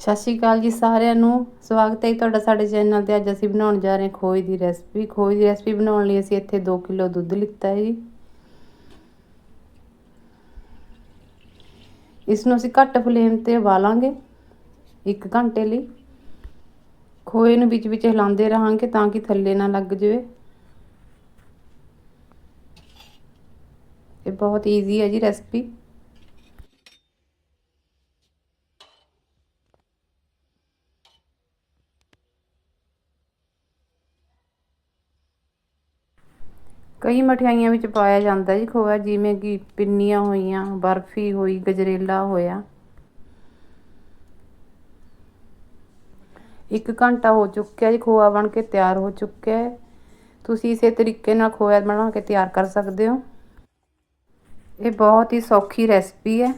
ਸਤਿ ਸ਼੍ਰੀ ਅਕਾਲ ਜੀ ਸਾਰਿਆਂ ਨੂੰ। ਸਵਾਗਤ ਹੈ ਜੀ ਤੁਹਾਡਾ ਸਾਡੇ ਚੈਨਲ ਤੇ। ਅੱਜ ਅਸੀਂ ਬਣਾਉਣ ਜਾ ਰਹੇ ਹਾਂ ਖੋਏ ਦੀ ਰੈਸਪੀ। ਖੋਏ ਦੀ ਰੈਸਪੀ ਬਣਾਉਣ ਲਈ ਅਸੀਂ ਇੱਥੇ 2 ਕਿਲੋ ਦੁੱਧ ਲਿੱਤਾ ਹੈ ਜੀ। ਇਸ ਨੂੰ ਅਸੀਂ ਘੱਟ ਫਲੇਮ ਤੇ ਉਬਾਲਾਂਗੇ 1 ਘੰਟੇ ਲਈ। ਖੋਏ ਨੂੰ ਵਿੱਚ ਵਿੱਚ ਹਿਲਾਉਂਦੇ ਰਹਾਂਗੇ ਤਾਂ ਕਿ ਥੱਲੇ ਨਾ ਲੱਗ ਜਾਵੇ। ਇਹ ਬਹੁਤ ਈਜ਼ੀ ਹੈ ਜੀ ਰੈਸਪੀ। ਕਈ ਮਠਿਆਈਆਂ ਵਿੱਚ ਪਾਇਆ ਜਾਂਦਾ ਜੀ ਖੋਆ, ਜਿਵੇਂ ਕਿ ਪਿੰਨੀਆਂ ਹੋਈਆਂ, ਬਰਫੀ ਹੋਈ, ਗਜਰੇਲਾ ਹੋਇਆ। ਇੱਕ ਘੰਟਾ ਹੋ ਚੁੱਕਿਆ ਜੀ, ਖੋਆ ਬਣ ਕੇ ਤਿਆਰ ਹੋ ਚੁੱਕਿਆ ਹੈ। ਤੁਸੀਂ ਇਸੇ ਤਰੀਕੇ ਨਾਲ ਖੋਆ ਬਣਾ ਕੇ ਤਿਆਰ ਕਰ ਸਕਦੇ ਹੋ। ਇਹ ਬਹੁਤ ਹੀ ਸੌਖੀ ਰੈਸਪੀ ਹੈ।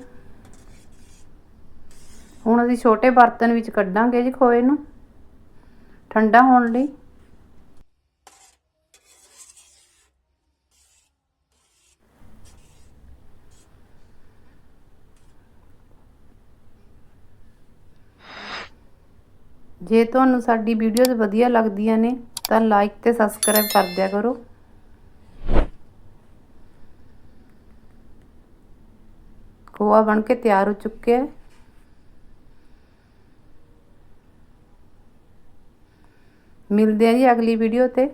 ਹੁਣ ਅਸੀਂ ਛੋਟੇ ਬਰਤਨ ਵਿੱਚ ਕੱਢਾਂਗੇ ਜੀ ਖੋਏ ਨੂੰ। ਠੰਡਾ ਹੋਣ ਲਈ। ਜੇ ਤੁਹਾਨੂੰ ਸਾਡੀ ਵੀਡੀਓਜ਼ ਵਧੀਆ ਲੱਗਦੀਆਂ ਨੇ, ਤਾਂ ਲਾਈਕ ਤੇ ਸਬਸਕ੍ਰਾਈਬ ਕਰ ਦਿਆ ਕਰੋ। ਖੋਆ ਬਣ ਕੇ ਤਿਆਰ ਹੋ ਚੁੱਕਿਆ ਹੈ ਮਿਲਦੇ ਹਾਂ ਜੀ ਅਗਲੀ ਵੀਡੀਓ ਤੇ।